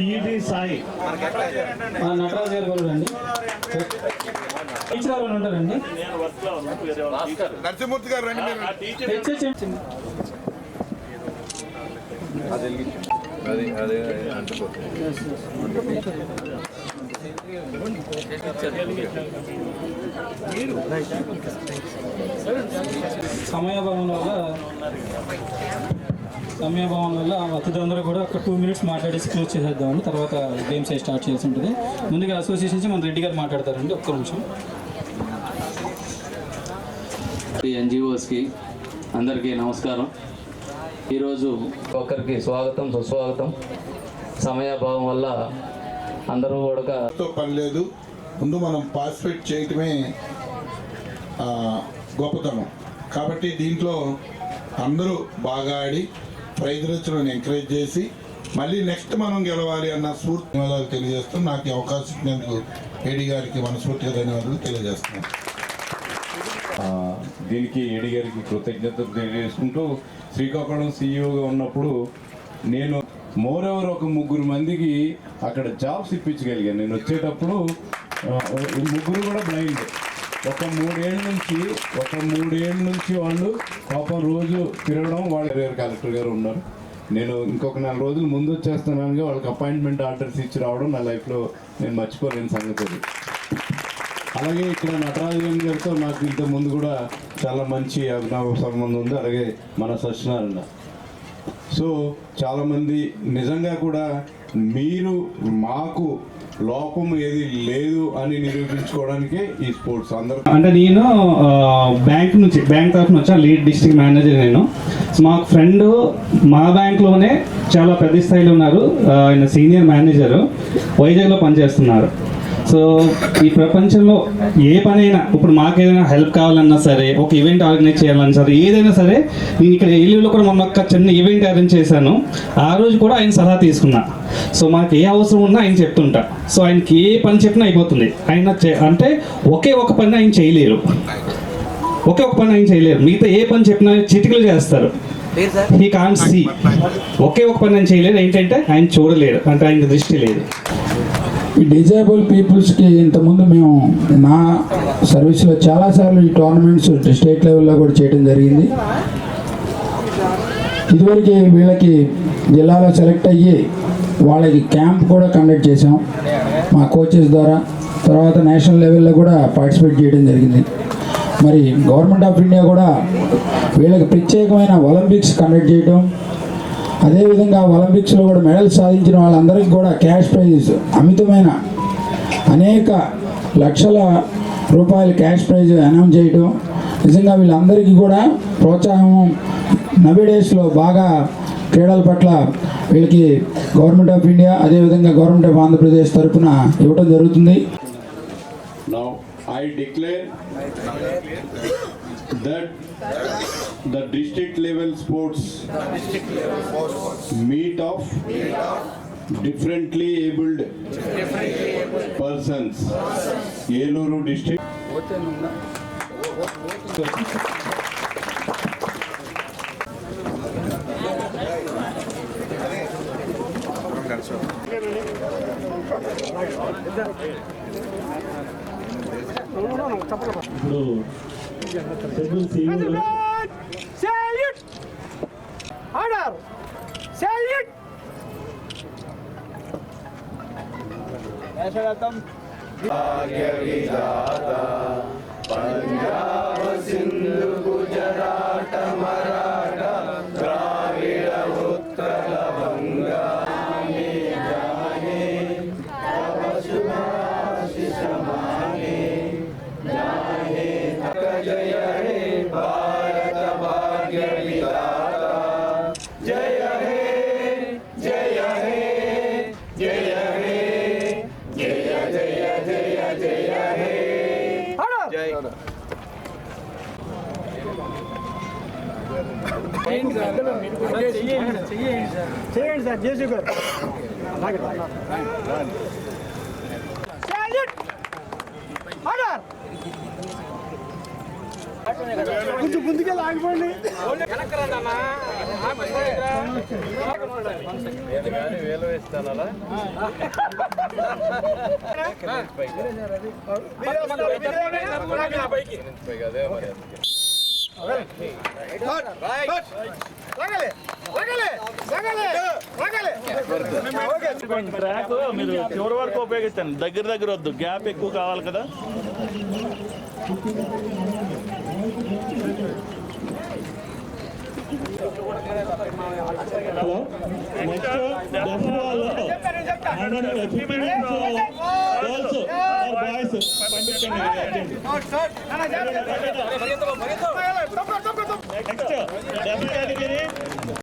PET Sai. Nataraju గారు కూడా రండి టీచర్ ఉంటారండి నరసింహూర్తి గారు రండి అది సమయభావం వల్ల సమయభావం వల్ల అతిథులందరూ కూడా ఒక టూ మినిట్స్ మాట్లాడేసి క్లోజ్ చేసేద్దామని తర్వాత గేమ్స్ స్టార్ట్ చేసి ఉంటుంది. ముందుగా అసోసియేషన్ నుంచి మన రెడ్డి గారు మాట్లాడతారండి. ఒక్క నిమిషం. ఎన్జిఓస్కి అందరికీ నమస్కారం. ఈరోజు ఒకరికి స్వాగతం సుస్వాగతం. సమయాభావం వల్ల అందరూ కూడా తో పని లేదు. ముందు మనం పార్టిసిపేట్ చేయటమే ఆ, గొప్పతనం. కాబట్టి దీంట్లో అందరూ బాగా ఆడి ప్రైజ్ ఎంకరేజ్ చేసి మళ్ళీ నెక్స్ట్ మనం గెలవాలి అన్న స్ఫూర్తి ధన్యవాదాలు తెలియజేస్తూ నాకు ఈ అవకాశం ఇచ్చినందుకు ఏడి గారికి మనస్ఫూర్తిగా ధన్యవాదాలు తెలియజేస్తున్నాను దీనికి ఏడి గారికి కృతజ్ఞతలు తెలియజేసుకుంటూ శ్రీకాకుళం సీఈఓగా ఉన్నప్పుడు నేను మోరెవర్ ఒక ముగ్గురు మందికి అక్కడ జాబ్స్ ఇప్పించగలిగాను. నేను వచ్చేటప్పుడు ఈ ముగ్గురు కూడా బ్లైండ్ ఒక మూడేళ్ళ నుంచి ఒక మూడేళ్ళ నుంచి వాళ్ళు పాపం రోజు తిరగడం వాళ్ళ గారు కలెక్టర్ గారు ఉన్నారు. నేను ఇంకొక నెల రోజులు ముందు వచ్చేస్తున్నాను వాళ్ళకి అపాయింట్మెంట్ ఆర్డర్స్ ఇచ్చి రావడం నా లైఫ్లో నేను మర్చిపోలేని సంగతి అది. అలాగే ఇక్కడ నటరాజన్ గారితో నాకు ఇంత ముందు కూడా చాలా మంచి అభినవ సంబంధం ఉంది. అలాగే మన సత్యనారాయణ. సో చాలామంది నిజంగా కూడా మీరు మాకు లోపం ఏది లేదు అని నిరూపించుకోవడానికి ఈ స్పోర్ట్స్ అందరూ అంటే నేను బ్యాంక్ నుంచి బ్యాంక్ తరఫున వచ్చా లీడ్ డిస్ట్రిక్ట్ మేనేజర్ నేను. సో మాకు ఫ్రెండ్ మా బ్యాంక్లోనే చాలా పెద్ద స్థాయిలో ఉన్నారు. ఆయన సీనియర్ మేనేజర్. వైజాగ్లో పనిచేస్తున్నారు. సో ఈ ప్రపంచంలో ఏ పనైనా ఇప్పుడు మాకు ఏదైనా హెల్ప్ కావాలన్నా సరే ఒక ఈవెంట్ ఆర్గనైజ్ చేయాలన్నా సరే ఏదైనా సరే నేను ఇక్కడ ఏలూరులో కూడా మొన్న ఒక చిన్న ఈవెంట్ అరేంజ్ చేశాను. ఆ రోజు కూడా ఆయన సలహా తీసుకున్నా. సో మాకు ఏ అవసరం ఉన్నా ఆయన చెప్తుంటా. సో ఆయనకి ఏ పని చెప్పినా అయిపోతుంది. ఆయన అంటే ఒకే ఒక పని ఆయన చేయలేరు. ఒకే ఒక పని ఆయన చేయలేరు. మిగతా ఏ పని చెప్పినా చిటికలు చేస్తారు. హీ కాన్ సీ ఒకే ఒక పని ఆయన చేయలేరు. ఏంటంటే ఆయన చూడలేరు. అంటే ఆయన దృష్టి లేదు. ఈ డిజేబుల్ పీపుల్స్కి ఇంతకుముందు మేము నా సర్వీస్లో చాలాసార్లు ఈ టోర్నమెంట్స్ స్టేట్ లెవెల్లో కూడా చేయడం జరిగింది. ఇదివరకు వీళ్ళకి జిల్లాలో సెలెక్ట్ అయ్యి వాళ్ళకి క్యాంప్ కూడా కండక్ట్ చేసాం మా కోచెస్ ద్వారా తర్వాత నేషనల్ లెవెల్లో కూడా పార్టిసిపేట్ చేయడం జరిగింది. మరి గవర్నమెంట్ ఆఫ్ ఇండియా కూడా వీళ్ళకి ప్రత్యేకమైన ఒలింపిక్స్ కండక్ట్ చేయడం అదేవిధంగా ఒలింపిక్స్లో కూడా మెడల్ సాధించిన వాళ్ళందరికీ కూడా క్యాష్ ప్రైజ్ అమితమైన అనేక లక్షల రూపాయల క్యాష్ ప్రైజ్ అనౌన్స్ చేయడం నిజంగా వీళ్ళందరికీ కూడా ప్రోత్సాహం నవీ డేస్లో బాగా క్రీడల పట్ల వీళ్ళకి గవర్నమెంట్ ఆఫ్ ఇండియా అదేవిధంగా గవర్నమెంట్ ఆఫ్ ఆంధ్రప్రదేశ్ తరఫున ఇవ్వడం జరుగుతుంది. Now, I declare that the district level sports meet of differently abled persons, Yeluru district. ఇప్పుడు Hazırlan! Selyut! Anar! Selyut! Her taraftan... Geri daha చేయండి సార్. జేసీ గారు! కొంచెం ముందుకే లాగిపోండి ట్రాక్ మీరు చివరి వరకు ఉపయోగిస్తాను దగ్గర దగ్గర వద్దు గ్యాప్ ఎక్కువ కావాలి కదా హలో నెక్స్ట్ దసరాలో బాయ్స్ పంపించండి నెక్స్ట్ దసరా కేటగిరీ